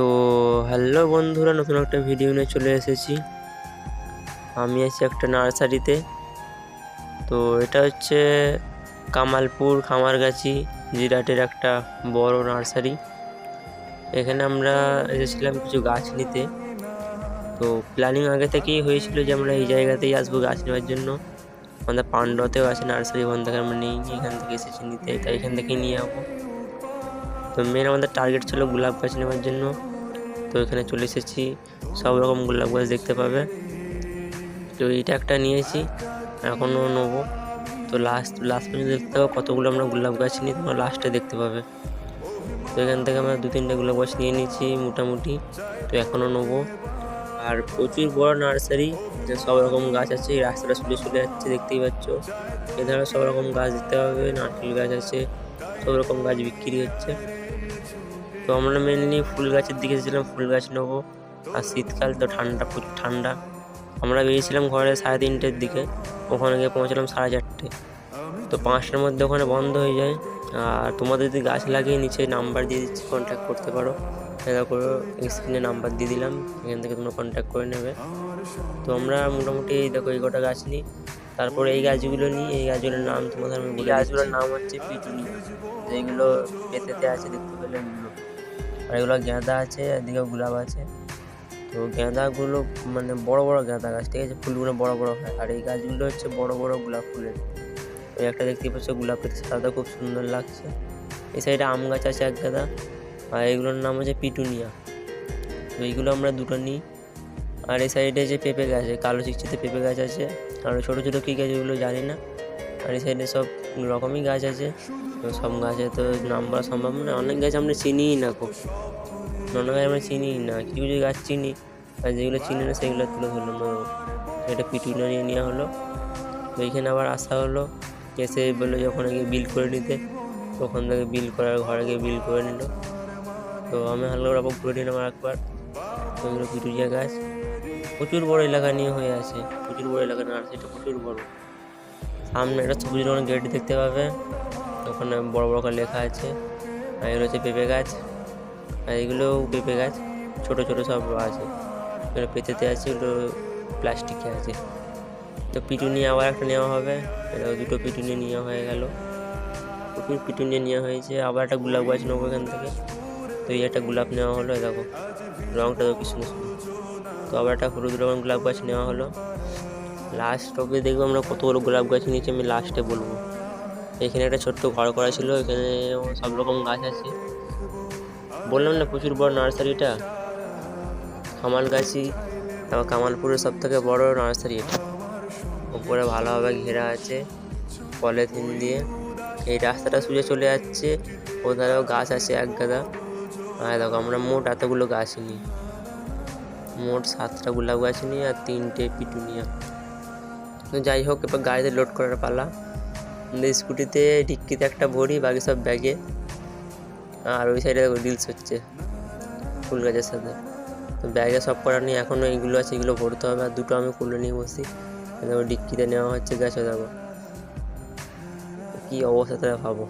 তো হ্যালো বন্ধুরা, নতুন একটা ভিডিও নিয়ে চলে এসেছি। আমি আছি একটা নার্সারিতে। তো এটা হচ্ছে কামালপুর খামারগাছি জিরাটের একটা বড় নার্সারি। এখানে আমরা এসেছিলাম কিছু গাছ নিতে। তো প্ল্যানিং আগে থেকেই হয়েছিল যে আমরা এই জায়গাতেই আসব গাছ নেওয়ার জন্য। আমাদের পাণ্ডতেও আছে নার্সারি ওখান থেকে আমরা নিই এখান থেকে এসেছি নিতে, তাই এখান থেকেই নিয়ে যাব তো মেন আমাদের টার্গেট ছিল গোলাপ গাছ নেওয়ার জন্য। তো এখানে চলে এসেছি। সব রকম গোলাপ গাছ দেখতে পাবে। তো এইটা একটা নিয়েছি, এখনও নেব। তো লাস্ট লাস্ট পর্যন্ত দেখতে পাবো কতগুলো আমরা গোলাপ গাছ নিই তোমরা লাস্টে দেখতে পাবে। তো এখান থেকে আমরা দু তিনটে গোলাপ গাছ নিয়ে নিয়েছি মোটামুটি, তো এখনও নেব। আর প্রচুর বড় নার্সারি, যে সব রকম গাছ আছে, এই রাস্তাটা শুলে শুলে যাচ্ছে, দেখতেই পাচ্ছ। এধারে সব রকম গাছ দিতে হবে নারকেল গাছ আছে, সব রকম গাছ বিক্রি হচ্ছে। তো আমরা মেনলি ফুল গাছের দিকে এসেছিলাম ফুল গাছ নেব। আর শীতকাল তো ঠান্ডা প্রচুর ঠান্ডা। আমরা বেরিয়েছিলাম ঘরে সাড়ে তিনটের দিকে ওখানে গিয়ে পৌঁছলাম সাড়ে চারটে। তো পাঁচটার মধ্যে ওখানে বন্ধ হয়ে যায়। আর তোমাদের যদি গাছ লাগিয়ে নিচে নাম্বার দিয়ে দিচ্ছি কন্ট্যাক্ট করতে পারো। এটা করে স্ক্রিনে নাম্বার দিয়ে দিলাম এখান থেকে তোমরা কন্ট্যাক্ট করে নেবে। তো আমরা মোটামুটি এই দেখো এই কটা গাছ নিই। তারপরে এই গাছগুলো নিই এই গাছগুলোর নাম তোমাদের আমি বলি গাছগুলোর নাম হচ্ছে পিটুনিয়া যেগুলো পেতেতে আছে দেখতে পেলে। আর এগুলো গাঁদা আছে এদিকে গোলাপ আছে। তো গাঁদাগুলো মানে বড় বড় গেঁদা গাছ, ঠিক আছে? ফুলগুলো বড় বড় হয়। আর এই গাছগুলো হচ্ছে বড় বড় গোলাপ ফুলের। ওই একটা দেখতে পাচ্ছ গোলাপের সাদা খুব সুন্দর লাগছে। এই সাইডে আম গাছ আছে এক গাদা, আর এগুলোর নাম হচ্ছে পিটুনিয়া। তো এইগুলো আমরা দুটো নিই। আর এই সাইডে যে পেঁপে গাছ আছে কালো চিকচিতে পেঁপে গাছ আছে। আর ছোটো ছোটো কী গাছ ওগুলো জানি না। আর এই সাইডে সব রকমই গাছ আছে। সব গাছে তো নাম বলা সম্ভব না অনেক গাছ আমরা চিনিই না খুব। অনেক গাছ আমরা চিনিই না। কিছু কিছু গাছ চিনি? আর যেগুলো চিনি না, সেগুলো তুলে ধরলাম। এটা পিটুনিয়া নিয়ে নেওয়া হলো। তো এইখানে আবার আসা হলো। এসে বলল যখন আগে বিল করে নিতে। তো ওখান থেকে বিল করার ঘরে গিয়ে বিল করে নিল। তো আমি হালকা রকম করে নিলাম আর একবার তো এগুলো পিটুনিয়া গাছ। প্রচুর বড় এলাকা নিয়ে হয়ে আছে। প্রচুর বড় এলাকা নার্সারিটা প্রচুর বড়। সামনে একটা সবুজ রঙের গেট দেখতে পাবে। ওখানে বড় বড় করে লেখা আছে। আর এগুলো হচ্ছে পেঁপে গাছ। আর এগুলোও পেঁপে গাছ, ছোটো ছোটো সব আছে। এগুলো পেঁচেতে আছে, এগুলো প্লাস্টিকে আছে। তো পিটুনি আবার একটা নেওয়া হবে। এটা দুটো পিটুনি নেওয়া হয়ে গেল। পিটুনি নেওয়া হয়েছে। আবার একটা গোলাপ গাছ নেব এখান থেকে। তো এই একটা গোলাপ নেওয়া হলো দেখো। রঙটা তো কি সুন্দর সুন্দর। তো আবার একটা হলুদ রঙের গোলাপ গাছ নেওয়া হলো। লাস্ট অব্দি দেখব আমরা কতগুলো গোলাপ গাছ নিয়েছি, আমি লাস্টে বলব। এখানে একটা ছোট্ট ঘর করা ছিল, এখানে সব রকম গাছ আছে। বললাম না প্রচুর বড় নার্সারিটা কামাল কামালগাছি তারপর কামালপুরের সব থেকে বড় নার্সারি এটা। উপরে ভালোভাবে ঘেরা আছে, পলিথিন দিয়ে। এই রাস্তাটা সোজা চলে যাচ্ছে, ওধারেও গাছ আছে এক গাদা। আর দেখো আমরা মোট এতগুলো গাছ নিই মোট সাতটা গোলাপ গাছ নিই আর তিনটে পিটুনিয়া তো যাই হোক, এবার গাড়িতে লোড করার পালা। স্কুটিতে ডিক্কিতে একটা ভরি, বাকি সব ব্যাগে আর ওই সাইডে রিলস হচ্ছে, ফুল গাছের সাথে। তো ব্যাগে সব করা নিয়ে এখনও এইগুলো আছে, এগুলো ভরতে হবে। আর দুটো আমি কুলে নিয়ে বসি। ডিক্কিতে নেওয়া হচ্ছে, গাছ দেখো কী অবস্থা তারা ভাবো।